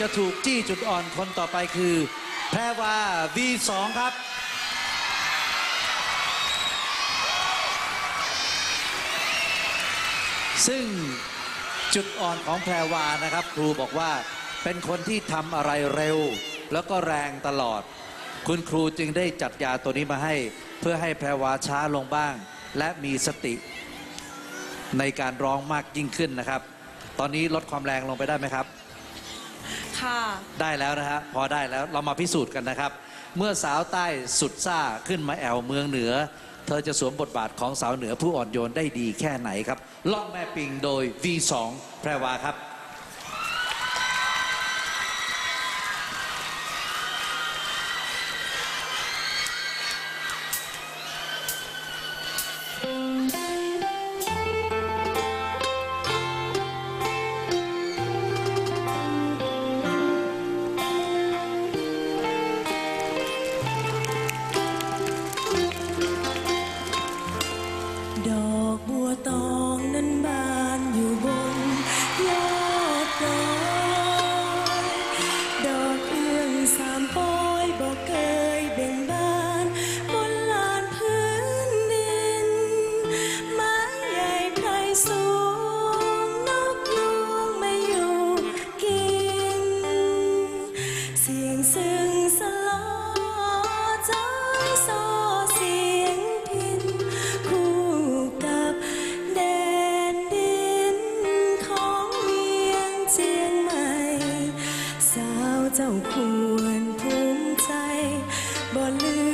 จะถูกจี้จุดอ่อนคนต่อไปคือ แพรวา V2 ครับ ซึ่งจุดอ่อนของแพรวานะครับ ครูบอกว่าเป็นคนที่ทำอะไรเร็ว แล้วก็แรงตลอด คุณครูจึงได้จัดยาตัวนี้มาให้ เพื่อให้แพรวาช้าลงบ้าง และมีสติ ในการร้องมากยิ่งขึ้นนะครับ ตอนนี้ลดความแรงลงไปได้ไหมครับ ค่ะ ได้แล้วนะฮะพอได้แล้วเรามาพิสูจน์กันนะครับ เมื่อสาวใต้สุดซ่าขึ้นมาแอวเมืองเหนือ เธอจะสวมบทบาทของสาวเหนือผู้อ่อนโยนได้ดีแค่ไหนครับล่องแม่ปิงโดย V2 แพรวาครับ ควรภูมิใจบ่ลืม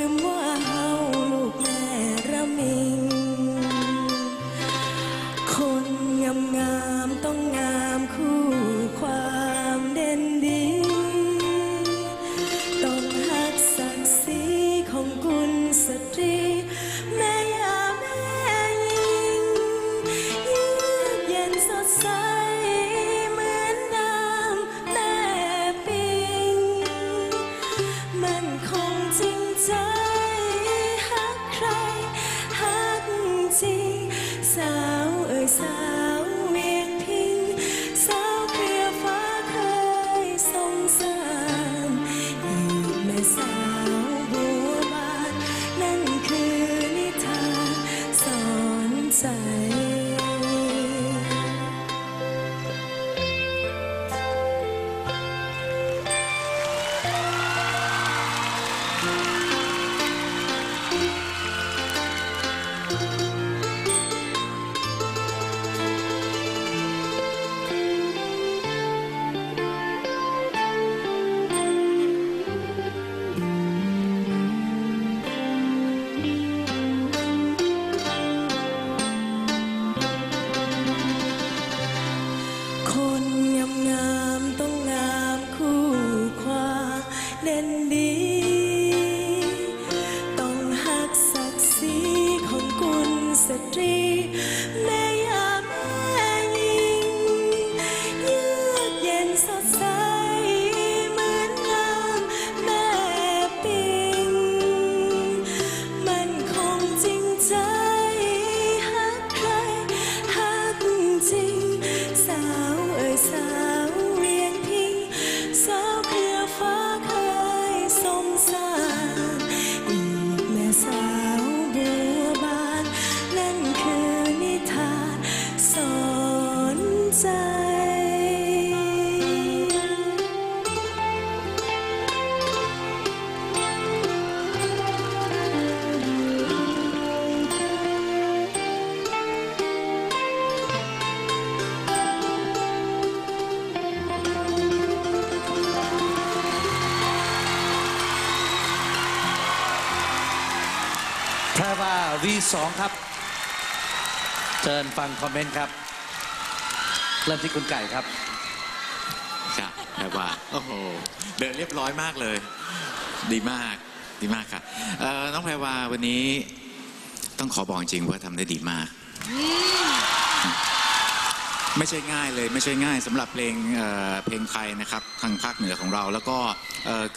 V2 ครับ เชิญฟังคอมเมนต์ครับ เริ่มที่คุณไก่ครับครับแบบว่า โอ้โห เดินเรียบร้อยมากเลย ดีมาก ดีมากครับเอ่อน้องแพรวาวันนี้ต้องขอบอกจริงว่าทำได้ดีมาก ไม่ใช่ง่ายเลยไม่ใช่ง่ายสำหรับเพลงเเพลงไทยนะครับทางภาคเหนือของเรา แล้วก็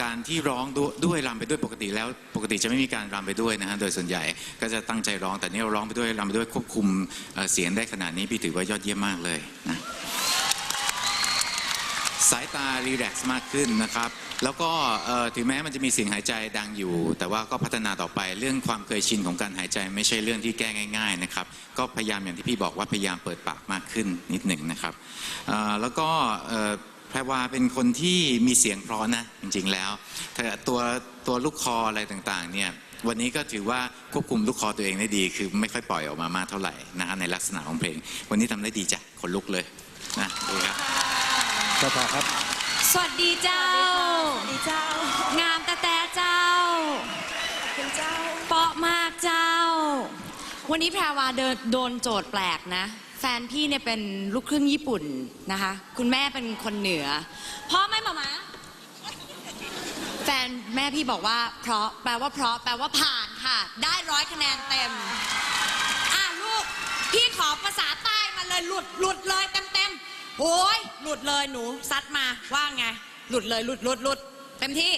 การที่ร้องด้วยวยรำไปด้วยปกติแล้วปกติจะไม่มีการรำไปด้วยนะฮะโดยส่วนใหญ่ก็จะตั้งใจร้องแต่นี่เราร้องไปด้วยรำไปด้วยควบคุมเเสียงได้ขนาดนี้พี่ถือว่ายอดเยี่ยมมากเลยนะสายตารีแลกซ์มากขึ้นนะครับแล้วก็ถึงแม้มันจะมีเสียงหายใจดังอยู่ แต่ว่าก็พัฒนาต่อไปเรื่องความเคยชินของการหายใจไม่ใช่เรื่องที่แก้ง่าย ๆนะครับ ก็พยายามอย่างที่พี่บอกว่าพยายามเปิดปากมากขึ้นนิดหนึ่งนะครับแล้วก็แพรวาเป็นคนที่มีเสียงเพราะนะจริงๆแล้วตัวตัวลูกคออะไรต่างๆเนี่ยวันนี้ก็ถือว่าควบคุมลูกคอตัวเองได้ดี คือไม่ค่อยปล่อยออกมามากเท่าไหร่นะฮะในลักษณะของเพลง วันนี้ทำได้ดีจ้ะขนลุกเลยนะดูครับเจ้าพ่อครับ สวัสดีเจ้า สวัสดีเจ้า งามแต่แต่เจ้าคุณเจ้า เปาะมากเจ้า วันนี้แพรวาเดินโดนโจทย์แปลกนะ แฟนพี่เนี่ยเป็นลูกครึ่งญี่ปุ่นนะคะ คุณแม่เป็นคนเหนือ เพราะไหมหมามาแฟนแม่พี่บอกว่า เพราะแปลว่าเพราะแปลว่าผ่านค่ะ ได้ร้อยคะแนนเต็ม อะลูก พี่ขอภาษาใต้มาเลยหลุดหลุดเลย โอ้ยหลุดเลยหนูซัดมาว่าไง หลุดเลยหลุดหลุดหลุดเต็มที่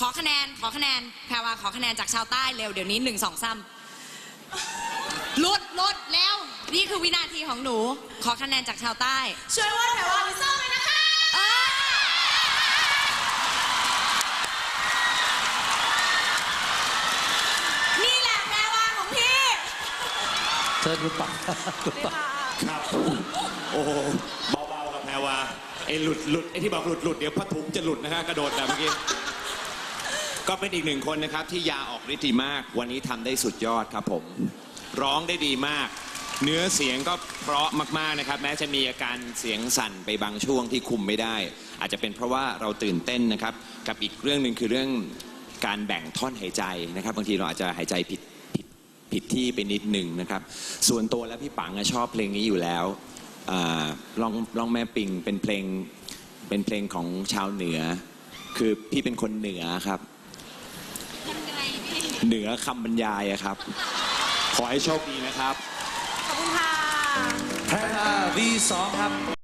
ขอคะแนนขอคะแนนแพรวาขอคะแนนจากชาวใต้เร็วเดี๋ยวนี้หนึ่งสองสามหลุดหลุดแล้วนี่คือวินาทีของหนู ขอคะแนนจากชาวใต้ ช่วยว่าแต่ว่าลิซ่าเลยนะคะเออนี่แหละแพรวาของพี่เชิญคุณปักคุณปักครับ โอ้โห ไอ้หลุดหลุดไอ้ที่บอกหลุดหลุดเดี๋ยวผ้าถุงจะหลุดนะฮะกระโดดแบบเมื่อกี้ก็เป็นอีกหนึ่งคนนะครับที่ยาออกฤทธิ์ดีมาก วันนี้ทำได้สุดยอดครับผม ร้องได้ดีมาก เนื้อเสียงก็เพราะมากๆนะครับ แม้จะมีอาการเสียงสั่นไปบางช่วงที่คุมไม่ได้ อาจจะเป็นเพราะว่าเราตื่นเต้นนะครับ กับอีกเรื่องหนึ่งคือเรื่องการแบ่งท่อนหายใจนะครับ บางทีเราอาจจะหายใจผิดผิดผิดที่ไปนิดหนึ่งนะครับ ส่วนตัวแล้วพี่ปังอะชอบเพลงนี้อยู่แล้ว อาลองลองแม่ปิงเป็นเพลงเป็นเพลงของชาวเหนือ คือพี่เป็นคนเหนือครับ เหนือคำบรรยายอะครับ ขอให้โชคดีนะครับ ขอบคุณค่ะแพรวา V2 ครับ